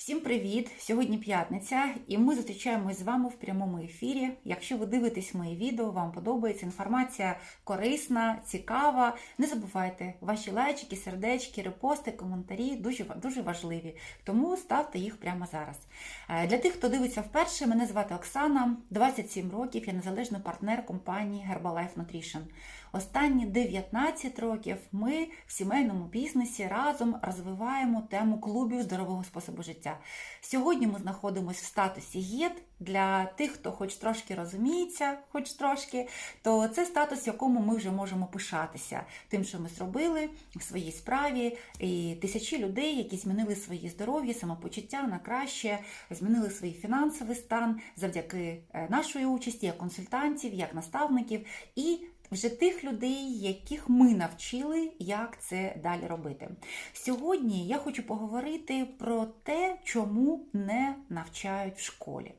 Всім привіт! Сьогодні п'ятниця, і ми зустрічаємось з вами в прямому ефірі. Якщо ви дивитесь мої відео, вам подобається інформація корисна, цікава. Не забувайте, ваші лайчики, сердечки, репости, коментарі дуже дуже важливі. Тому ставте їх прямо зараз. Е, Для тих, хто дивиться вперше, мене звати Оксана, 27 років, я незалежний партнер компанії Herbalife Nutrition. Останні 19 років ми в сімейному бізнесі разом розвиваємо тему клубів здорового способу життя. Сьогодні ми знаходимося в статусі ГЕД. Для тих, хто хоч трошки розуміється, хоч трошки, то це статус, якому ми вже можемо пишатися тим, що ми зробили в своїй справі. І тисячі людей, які змінили своє здоров'я, самопочуття на краще, змінили свій фінансовий стан завдяки е, нашої участі, як консультантів, як наставників і вже тих людей, яких ми навчили, як це далі робити. Сьогодні я хочу поговорити про те, чому не навчають в школі.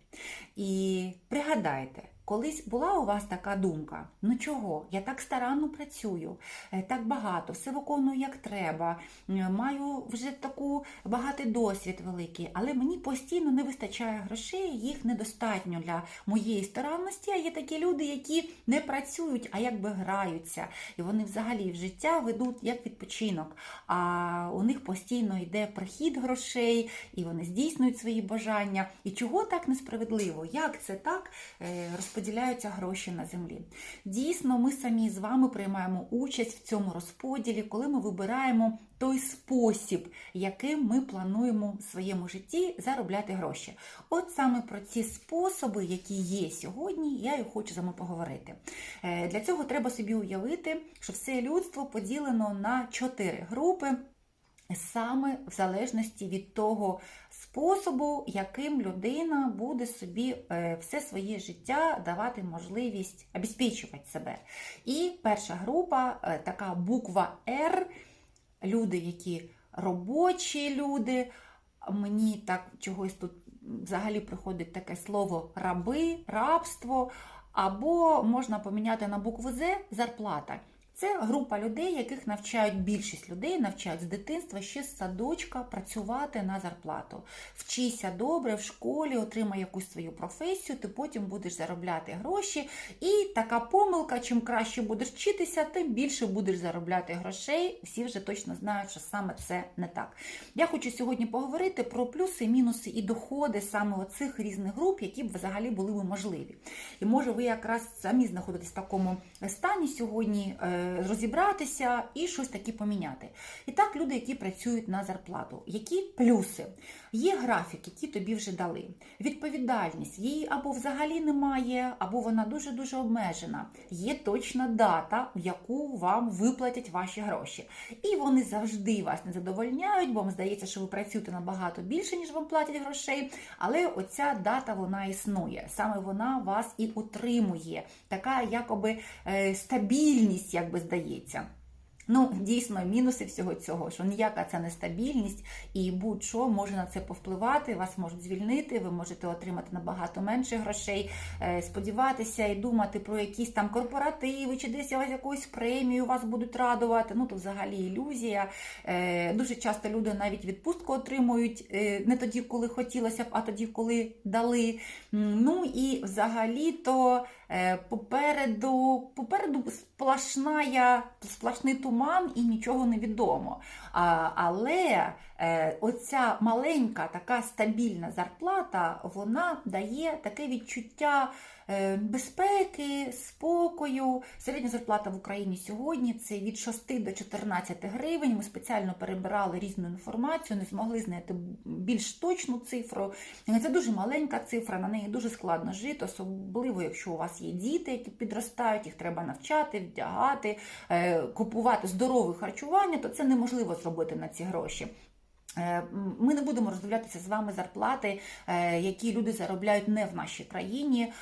І пригадайте. Колись була у вас така думка: ну чого? Я так старанно працюю, е, так багато, все виконую як треба, маю вже таку багатий досвід великий, але мені постійно не вистачає грошей, їх недостатньо для моєї старанності. А є такі люди, які не працюють, а якби граються. І вони взагалі в життя ведуть як відпочинок. А у них постійно йде прихід грошей, і вони здійснюють свої бажання. І чого так несправедливо? Як це так е, розподіляються гроші на землі? Дійсно, ми самі з вами приймаємо участь в цьому розподілі, коли ми вибираємо той спосіб, яким ми плануємо в своєму житті заробляти гроші. От саме про ці способи, які є сьогодні, я і хочу з вами поговорити. Е, Для цього треба собі уявити, що все людство поділено на чотири групи. Саме в залежності від того способу, яким людина буде собі е, все своє життя давати можливість обезпечувати себе. І перша група, е, така буква Р, люди, які робочі люди. Мені так чогось тут взагалі приходить таке слово раби, рабство, або можна поміняти на букву З зарплата. Це група людей, яких навчають більшість людей, навчають з дитинства ще з садочка працювати на зарплату. Вчися добре в школі, отримай якусь свою професію, ти потім будеш заробляти гроші. І така помилка: чим краще будеш вчитися, тим більше будеш заробляти грошей. Всі вже точно знають, що саме це не так. Я хочу сьогодні поговорити про плюси, мінуси і доходи саме оцих різних груп, які б взагалі були б можливі. І може ви якраз самі знаходитесь в такому стані сьогодні. Розібратися і щось таке поміняти. І так, люди, які працюють на зарплату, які плюси? Є графік, який тобі вже дали. Відповідальність її або взагалі немає, або вона дуже-дуже обмежена. Є точна дата, в яку вам виплатять ваші гроші. І вони завжди вас не задовольняють, бо вам здається, що ви працюєте набагато більше, ніж вам платять грошей. Але оця дата вона існує. Саме вона вас і утримує. Така якоби е, стабільність, як би здається. Ну, дійсно, мінуси всього цього, що ніяка це нестабільність, і будь-що може на це повпливати, вас можуть звільнити, ви можете отримати набагато менше грошей, е, сподіватися і думати про якісь там корпоративи, чи десь якусь премію вас будуть радувати. Ну, то взагалі ілюзія. Е, Дуже часто люди навіть відпустку отримують е, не тоді, коли хотілося б, а тоді, коли дали. Ну і взагалі то е, попереду, попереду сплошная, сплошний туман і нічого не відомо. А, але оця маленька така стабільна зарплата, вона дає таке відчуття е, безпеки, спокою. Середня зарплата в Україні сьогодні це від 6 до 14 гривень. Ми спеціально перебирали різну інформацію, не змогли знайти більш точну цифру. Це дуже маленька цифра, на неї дуже складно жити, особливо якщо у вас є діти, які підростають, їх треба навчати, вдягати, е, купувати здорове харчування, то це неможливо зробити на ці гроші. Е, Ми не будемо роздивлятися з вами зарплати, е, які люди заробляють не в нашій країні,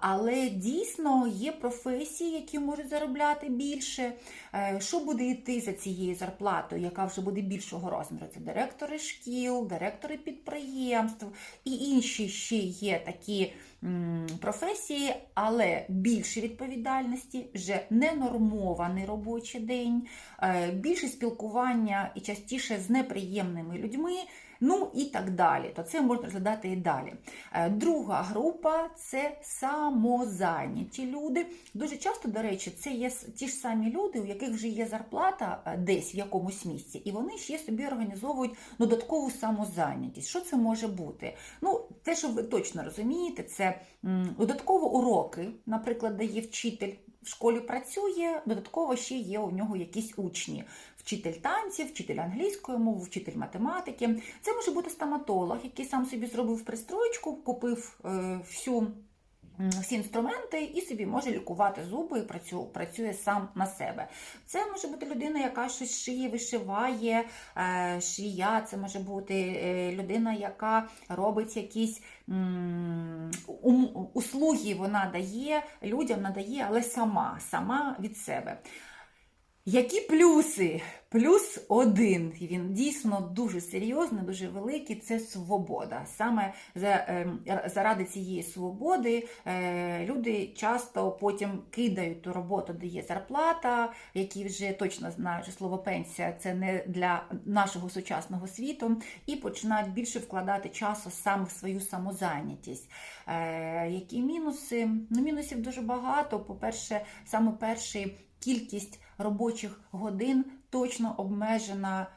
але дійсно є професії, які можуть заробляти більше. Е, Що буде йти за цією зарплатою, яка вже буде більшого розміру? Це директори шкіл, директори підприємств і інші ще є такі професії, але більше відповідальності, вже ненормований робочий день, е, більше спілкування і частіше з неприємними людьми, ну і так далі. То це можна розглядати і далі. Е, Друга група це самозайняті люди. Дуже часто, до речі, це є ті ж самі люди, у яких вже є зарплата е, десь в якомусь місці, і вони ще собі організовують додаткову самозайнятість. Що це може бути? Ну, те, що ви точно розумієте, це додатково уроки, наприклад, дає вчитель. В школі працює, додатково ще є у нього якісь учні. Вчитель танців, вчитель англійської мови, вчитель математики. Це може бути стоматолог, який сам собі зробив пристроєчку, купив е, всю, всі інструменти і собі може лікувати зуби і працю, працює сам на себе. Це може бути людина, яка щось шиє, вишиває, е, шия, це може бути е, людина, яка робить якісь услуги, вона дає людям, надає, але сама, сама від себе. Які плюси? Плюс один, він дійсно дуже серйозний, дуже великий. Це свобода. Саме ем, заради цієї свободи е, люди часто потім кидають ту роботу, де є зарплата, які вже точно знають, що слово пенсія це не для нашого сучасного світу, і починають більше вкладати часу саме в свою самозайнятість. Е, які мінуси? Ну, мінусів дуже багато. По-перше, саме перший кількість робочих годин точно обмежена.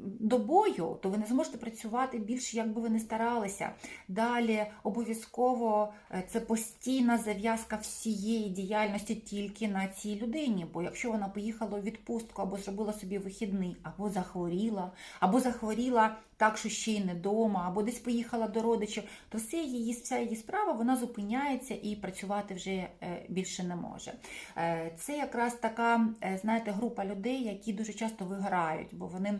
Добою, то ви не зможете працювати більше, як би ви не старалися. Далі обов'язково е, це постійна зав'язка всієї діяльності тільки на цій людині. Бо якщо вона поїхала у відпустку або зробила собі вихідний, або захворіла, або захворіла так, що ще й не вдома, або десь поїхала до родичів, то все її, вся її справа вона зупиняється і працювати вже е, більше не може. Е, Це якраз така, знаєте, група людей, які дуже часто виграють, бо вони.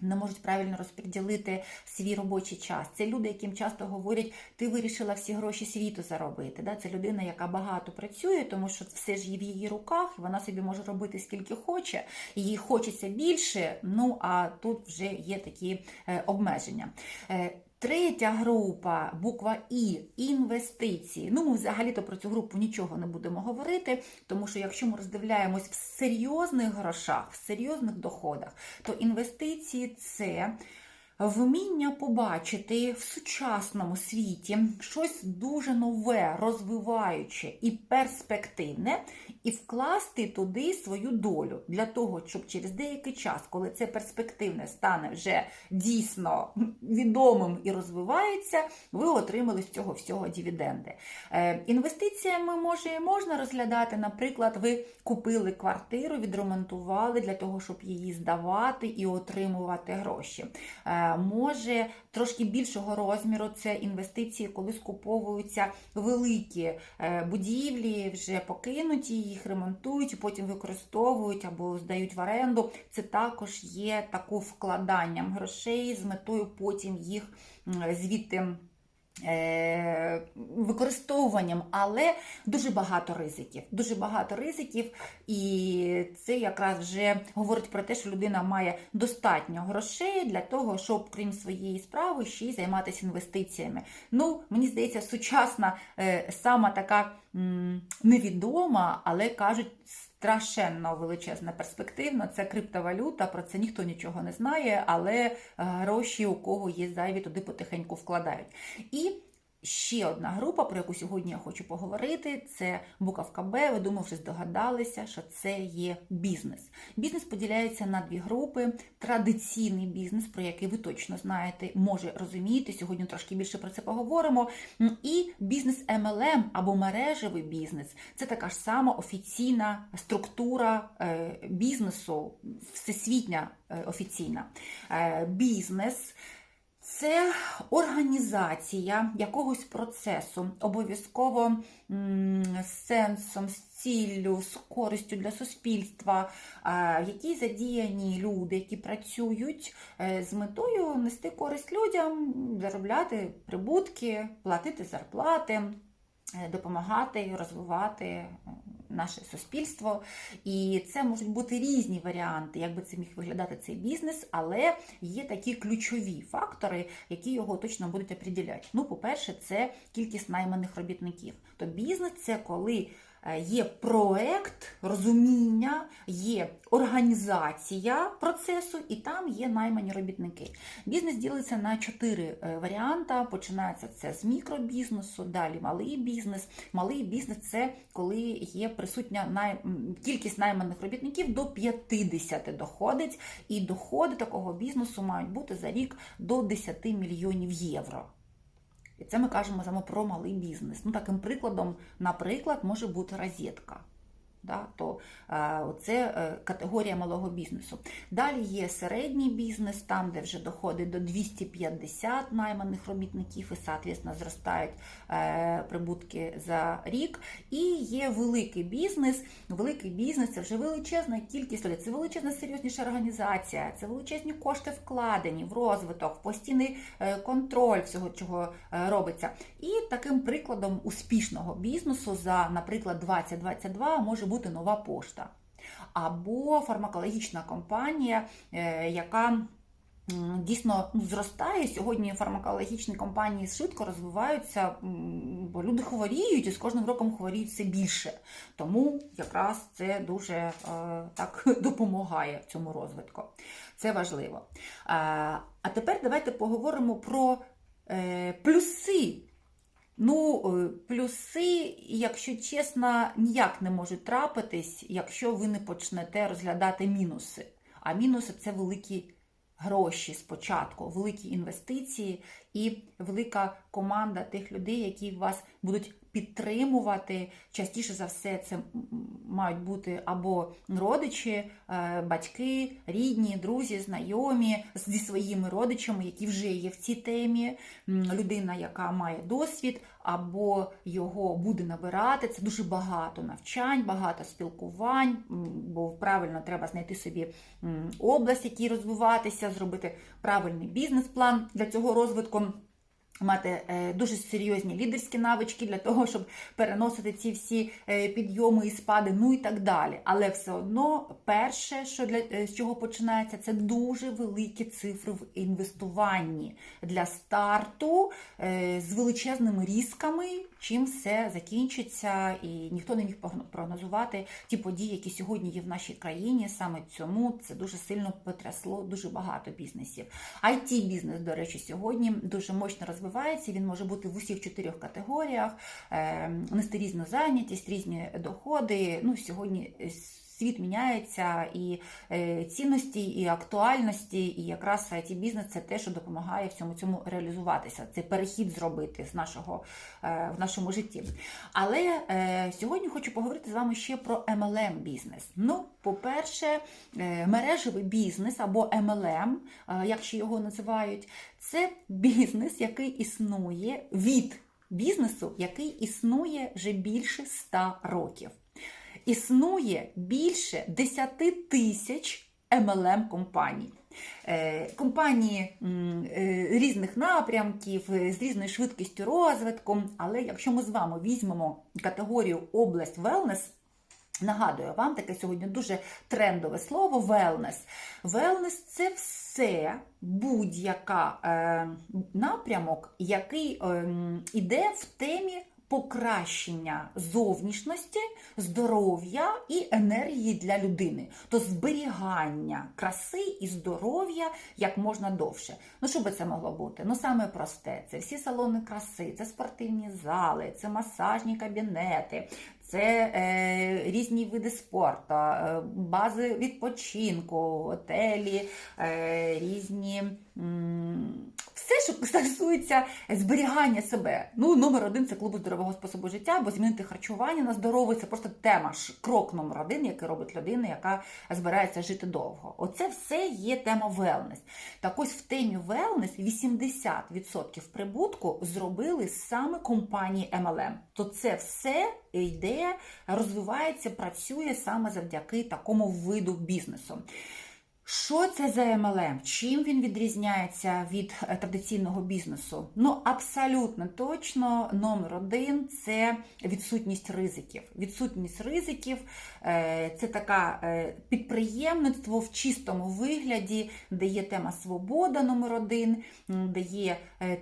Не можуть правильно розподілити свій робочий час. Це люди, яким часто говорять, ти вирішила всі гроші світу заробити. Да? Це людина, яка багато працює, тому що все ж є в її руках, і вона собі може робити скільки хоче, їй хочеться більше. Ну а тут вже є такі е, обмеження. Третя група, буква І інвестиції. Ну, ми взагалі-то про цю групу нічого не будемо говорити, тому що якщо ми роздивляємось в серйозних грошах, в серйозних доходах, то інвестиції це вміння побачити в сучасному світі щось дуже нове, розвиваюче і перспективне, і вкласти туди свою долю для того, щоб через деякий час, коли це перспективне стане вже дійсно відомим і розвивається, ви отримали з цього всього дивіденди. Е, Інвестиціями може і можна розглядати, наприклад, ви купили квартиру, відремонтували для того, щоб її здавати і отримувати гроші. Е, Може трошки більшого розміру це інвестиції, коли скуповуються великі е, будівлі, вже покинуті, їх ремонтують, потім використовують або здають в оренду. Це також є таку вкладанням грошей з метою потім їх звідти. Е, Використовуванням, але дуже багато ризиків. Дуже багато ризиків, і це якраз вже говорить про те, що людина має достатньо грошей для того, щоб крім своєї справи ще й займатися інвестиціями. Ну, мені здається, сучасна е, сама така невідома, але кажуть. Страшенно величезна перспективна, це криптовалюта, про це ніхто нічого не знає, але е, гроші, у кого є зайві, туди потихеньку вкладають. І ще одна група, про яку сьогодні я хочу поговорити, це буковка Б. Ви думаю, вже здогадалися, що це є бізнес. Бізнес поділяється на дві групи: традиційний бізнес, про який ви точно знаєте, може розумієте. Сьогодні трошки більше про це поговоримо. І бізнес MLM або мережевий бізнес це така ж сама офіційна структура е, бізнесу, всесвітня е, офіційна. Е, Бізнес це організація якогось процесу, обов'язково з сенсом, з ціллю, з користю для суспільства, в якій задіяні люди, які працюють е, з метою нести користь людям, заробляти прибутки, платити зарплати. е, Допомагати розвивати е, наше суспільство, і це можуть бути різні варіанти, як би це міг виглядати цей бізнес, але є такі ключові фактори, які його точно будуть определяти. Ну, по-перше, це кількість найманих робітників. То бізнес це коли Є проект, розуміння, є організація процесу, і там є наймані робітники. Бізнес ділиться на чотири е, варіанти. Починається це з мікробізнесу, далі малий бізнес. Малий бізнес це коли є присутня най... кількість найманих робітників до 50 доходить, і доходи такого бізнесу мають бути за рік до 10 мільйонів євро. І це ми кажемо саме про малий бізнес. Ну, таким прикладом, наприклад, може бути розетка. Да, то е, це е, категорія малого бізнесу. Далі є середній бізнес, там, де вже доходить до 250 найманих робітників, і, соответственно, зростають е, прибутки за рік. І є великий бізнес. Великий бізнес це вже величезна кількість людей, це величезна серйозніша організація, це величезні кошти вкладені в розвиток, в постійний контроль всього, чого робиться. І таким прикладом успішного бізнесу за, наприклад, 2022 може бути нова пошта або фармакологічна компанія, е, яка дійсно ну, зростає. Сьогодні фармакологічні компанії швидко розвиваються, бо люди хворіють і з кожним роком хворіють все більше. Тому якраз це дуже е, так допомагає цьому розвитку. Це важливо. А, а тепер давайте поговоримо про е, плюси. Ну, е, плюси, якщо чесно, ніяк не можуть трапитись, якщо ви не почнете розглядати мінуси. А мінуси це великі гроші спочатку, великі інвестиції і велика команда тих людей, які вас будуть підтримувати. Частіше за все, це мають бути або родичі, е, батьки, рідні, друзі, знайомі зі своїми родичами, які вже є в цій темі. Людина, яка має досвід, або його буде набирати. Це дуже багато навчань, багато спілкувань, бо правильно треба знайти собі область, якій розвиватися, зробити правильний бізнес-план для цього розвитку. Мати е, дуже серйозні лідерські навички для того, щоб переносити ці всі е, підйоми і спади, ну і так далі. Але все одно, перше, що для е, з чого починається, це дуже великі цифри в інвестуванні для старту з величезними різками, чим все закінчиться, і ніхто не міг прогнозувати ті події, які сьогодні є в нашій країні. Саме цьому це дуже сильно потрясло дуже багато бізнесів. it бізнес, до речі, сьогодні дуже мощно розвивається. Він може бути в усіх чотирьох категоріях, е, нести різну зайнятість, різні доходи. Ну, сьогодні е, світ міняється, і е, цінності, і актуальності, і якраз it бізнес це те, що допомагає всьому цьому реалізуватися. Це перехід зробити з нашого е, в нашому житті. Але е, сьогодні хочу поговорити з вами ще про MLM бізнес. Ну, по-перше, мережевий бізнес або MLM, е, як ще його називають, це бізнес, який існує від бізнесу, який існує вже більше 100 років. Існує більше 10 тисяч MLM компаній. Е, Компанії е, різних напрямків, е, з різною швидкістю розвитку. Але якщо ми з вами візьмемо категорію область wellness, Нагадую вам таке сьогодні дуже трендове слово wellness. Wellness – це все будь-яка напрямок, який е, іде в темі покращення зовнішності, здоров'я і енергії для людини, то зберігання краси і здоров'я як можна довше. Ну що би це могло бути? Ну саме просте: це всі салони краси, це спортивні зали, це масажні кабінети, це е, різні види спорту, е, бази відпочинку, готелі, е, різні. Все, що стосується зберігання себе. Ну, номер один це клуб здорового способу життя, бо змінити харчування на здорове це просто тема крок номер один, який робить людина, яка збирається жити довго. Оце все є тема wellness. Так ось в темі wellness 80% прибутку зробили саме компанії MLM. То це все йде, розвивається, працює саме завдяки такому виду бізнесу. Що це за MLM? Чим він відрізняється від е, традиційного бізнесу? Ну, абсолютно точно, номер один це відсутність ризиків. Відсутність ризиків е, це таке е, підприємництво в чистому вигляді, де є тема свобода номер один, де є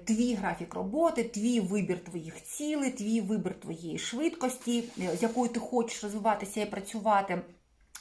твій графік роботи, твій вибір твоїх цілей, твій вибір твоєї швидкості, з якою ти хочеш розвиватися і працювати.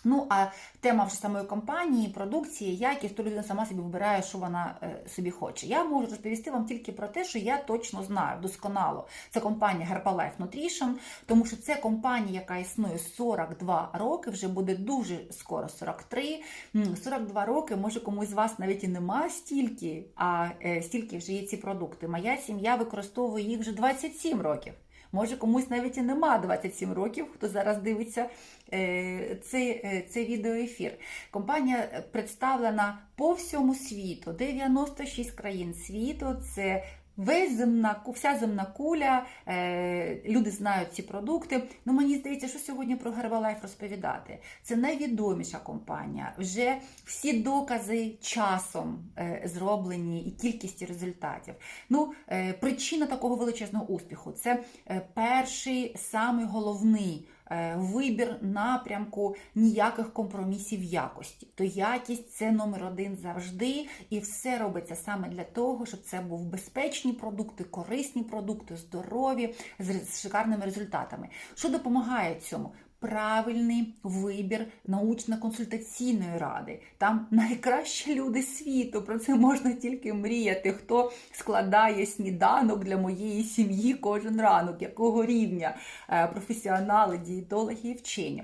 Ну, а тема вже самої компанії, продукції, якість, то людина сама собі вибирає, що вона е, собі хоче. Я можу розповісти вам тільки про те, що я точно знаю досконало. Це компанія Herbalife Nutrition, тому що це компанія, яка існує 42 роки, вже буде дуже скоро 43. М, 42 роки, може комусь з вас навіть і нема стільки, а е, стільки вже є ці продукти. Моя сім'я використовує їх вже 27 років. Може, комусь навіть і нема 27 років, хто зараз дивиться е, цей, е, цей відеоефір. Компанія представлена по всьому світу, 96 країн світу. Це Весь земна, вся земна куля, е, люди знають ці продукти. Ну мені здається, що сьогодні про Herbalife розповідати. Це найвідоміша компанія. Вже всі докази часом е, зроблені і кількістю результатів. Ну, е, причина такого величезного успіху це е, перший самий головний вибір напрямку ніяких компромісів якості. То якість це номер один завжди, і все робиться саме для того, щоб це був безпечні продукти, корисні продукти, здорові, з шикарними результатами. Що допомагає цьому? Правильний вибір научно-консультаційної ради. Там найкращі люди світу. Про це можна тільки мріяти. Хто складає сніданок для моєї сім'ї кожен ранок, якого рівня Е, професіонали, дієтологи і вчені.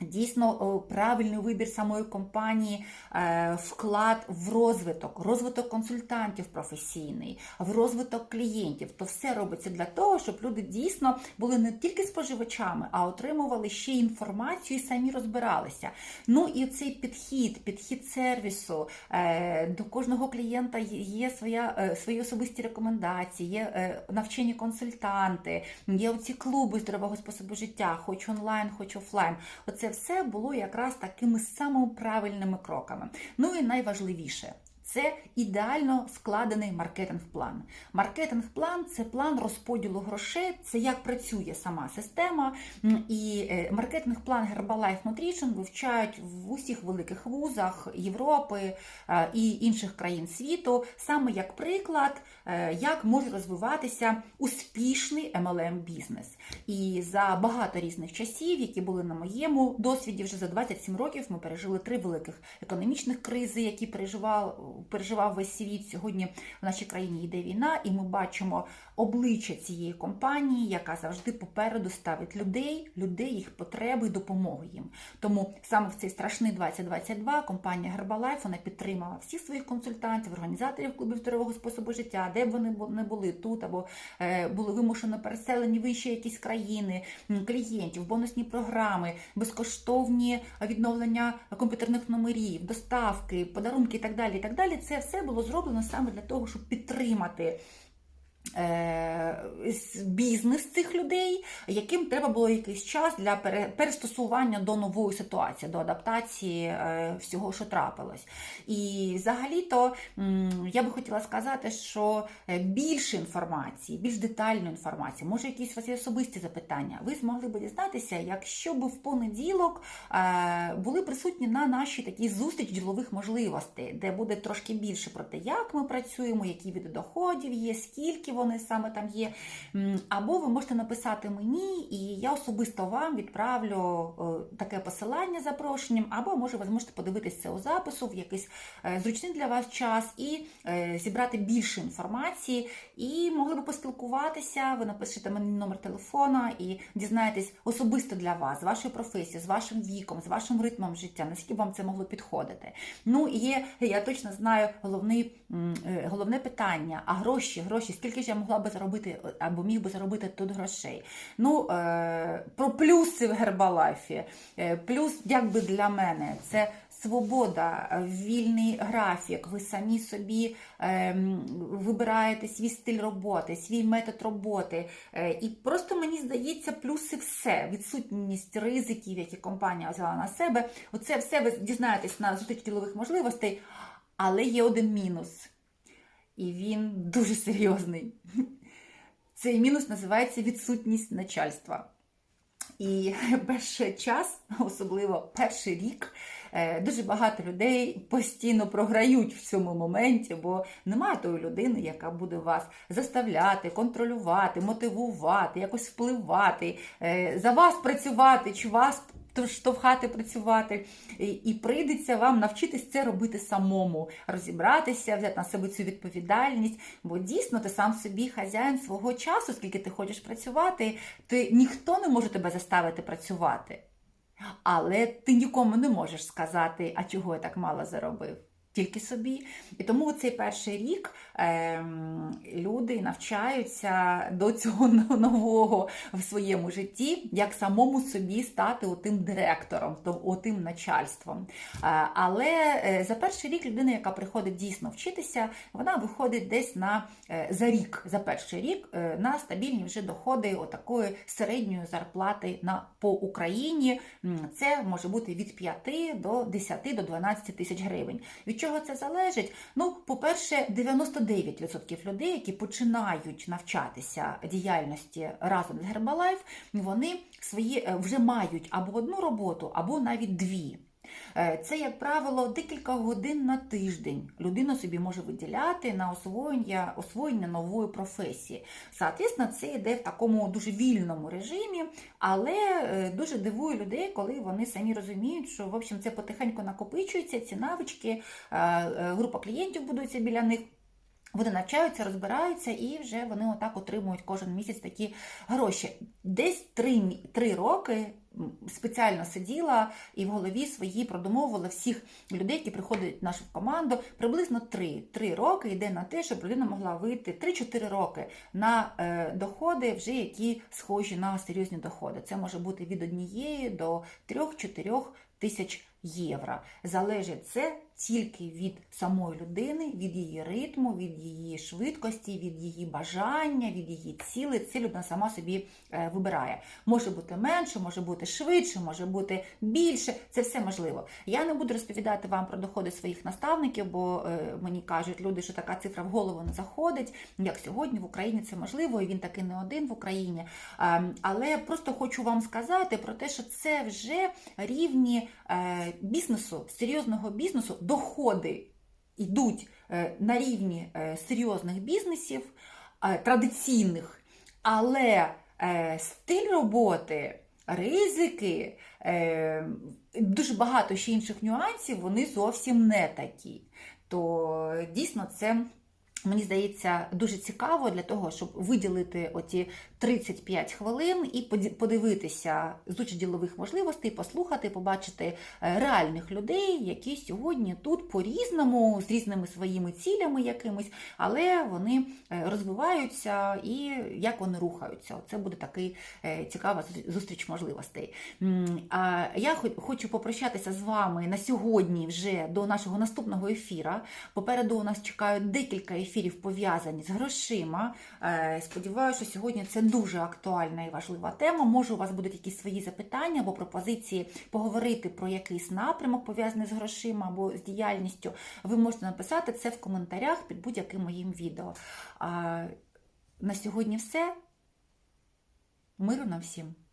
Дійсно, правильний вибір самої компанії, е, вклад в розвиток, розвиток консультантів професійний, в розвиток клієнтів. То все робиться для того, щоб люди дійсно були не тільки споживачами, а отримували ще інформацію і самі розбиралися. Ну і цей підхід, підхід сервісу е, до кожного клієнта є- своя, е, свої особисті рекомендації, є навчені консультанти, є оці клуби здорового способу життя, хоч онлайн, хоч офлайн. Оце все було якраз такими самими правильними кроками. Ну і найважливіше. Це ідеально складений маркетинг-план. Маркетинг-план це план розподілу грошей, це як працює сама система. І е, маркетинг-план Herbalife Nutrition вивчають в усіх великих вузах Європи е, і інших країн світу, саме як приклад, е, як може розвиватися успішний MLM бізнес. І за багато різних часів, які були на моєму досвіді, вже за 27 років ми пережили три великих економічних кризи, які переживав, переживав весь світ. Сьогодні в нашій країні йде війна, і ми бачимо обличчя цієї компанії, яка завжди попереду ставить людей, людей, їх потреби і допомогу їм. Тому саме в цей страшний 2022 компанія Herbalife вона підтримала всіх своїх консультантів, організаторів клубів здорового способу життя, де б вони не були тут або е, були вимушено переселені в інші якісь країни, клієнтів, бонусні програми, безкоштовні відновлення комп'ютерних номерів, доставки, подарунки і так далі. І так далі. Це все було зроблено саме для того, щоб підтримати. Е, Бізнес цих людей, яким треба було якийсь час для перестосування до нової ситуації, до адаптації е, всього, що трапилось. І взагалі-то я би хотіла сказати, що е, більше інформації, більш детальної інформації, може, якісь у вас є особисті запитання, ви змогли б дізнатися, якщо б в понеділок були присутні на нашій такій зустріч ділових можливостей, де буде трошки більше про те, як ми працюємо, які види доходів є, скільки вони саме там є. Або ви можете написати мені, і я особисто вам відправлю е, таке посилання з запрошенням, або може ви зможете подивитися це у запису в якийсь е, зручний для вас час і е, зібрати більше інформації. І могли би поспілкуватися. Ви напишете мені номер телефона і дізнаєтесь особисто для вас, з вашою професією, з вашим віком, з вашим ритмом життя, наскільки вам це могло підходити. Ну є, я точно знаю головний, головне питання: а гроші, гроші, скільки ж я могла би заробити е, або міг би заробити тут грошей? Ну, е, про плюси в гербалайфі. Е, Плюс, якби для мене, це свобода, е, вільний графік, ви самі собі ем, вибираєте свій стиль роботи, свій метод роботи. Е, І просто мені здається, плюси все. Відсутність ризиків, які компанія взяла на себе. Оце все ви дізнаєтесь на зустрічі ділових можливостей, але є один мінус. І він дуже серйозний. Цей мінус називається відсутність начальства. І перший час, особливо перший рік, е, дуже багато людей постійно програють в цьому моменті, бо немає тої людини, яка буде вас заставляти, контролювати, мотивувати, якось впливати, е, за вас працювати чи вас штовхати працювати. І, прийдеться вам навчитись це робити самому, розібратися, взяти на себе цю відповідальність, бо дійсно ти сам собі хазяїн свого часу, скільки ти хочеш працювати, ти ніхто не може тебе заставити працювати. Але ти нікому не можеш сказати, а чого я так мало заробив. Тільки собі. І тому цей перший рік е, люди навчаються до цього нового в своєму житті, як самому собі стати отим директором, то- отим начальством. Е, але е, за перший рік людина, яка приходить дійсно вчитися, вона виходить десь на е, за рік, за перший рік на стабільні вже доходи отакої середньої зарплати на по Україні. Це може бути від 5 до 10 до 12 тисяч гривень. Від чого це залежить? Ну, по-перше, 99% людей, які починають навчатися діяльності разом з Herbalife, вони свої е, вже мають або одну роботу, або навіть дві. Е, Це, як правило, декілька годин на тиждень людина собі може виділяти на освоєння, освоєння нової професії. Соответственно, це йде в такому дуже вільному режимі, але е, дуже дивує людей, коли вони самі розуміють, що в общем, це потихеньку накопичується, ці навички, е, група клієнтів будується біля них. Вони навчаються, розбираються і вже вони отак отримують кожен місяць такі гроші. Десь три, три роки спеціально сиділа і в голові свої продумовувала всіх людей, які приходять в нашу команду. Приблизно три, три роки йде на те, щоб людина могла вийти 3-4 роки на е, доходи, вже які схожі на серйозні доходи. Це може бути від однієї до 3-4 тисяч євро. Залежить це тільки від самої людини, від її ритму, від її швидкості, від її бажання, від її цілей. Це людина сама собі е, вибирає. Може бути менше, може бути швидше, може бути більше. Це все можливо. Я не буду розповідати вам про доходи своїх наставників, бо е, мені кажуть люди, що така цифра в голову не заходить. Як сьогодні в Україні це можливо, і він таки не один в Україні. Е, але просто хочу вам сказати про те, що це вже рівні е, бізнесу, серйозного бізнесу, доходи йдуть е, на рівні е, серйозних бізнесів, е, традиційних, але е, стиль роботи, ризики, дуже багато ще інших нюансів, вони зовсім не такі. То дійсно це. Мені здається, дуже цікаво для того, щоб виділити оті 35 хвилин і подивитися з участь ділових можливостей, послухати, побачити е, реальних людей, які сьогодні тут по-різному, з різними своїми цілями якимись, але вони е, розвиваються і як вони рухаються. Це буде такий е, цікава зустріч можливостей. А я хочу попрощатися з вами на сьогодні вже до нашого наступного ефіра. Попереду у нас чекають декілька ефірів пов'язані з грошима. Е, Сподіваюся, що сьогодні це дуже актуальна і важлива тема. Може, у вас будуть якісь свої запитання або пропозиції поговорити про якийсь напрямок пов'язаний з грошима або з діяльністю. Ви можете написати це в коментарях під будь-яким моїм відео. На сьогодні все. Миру нам всім!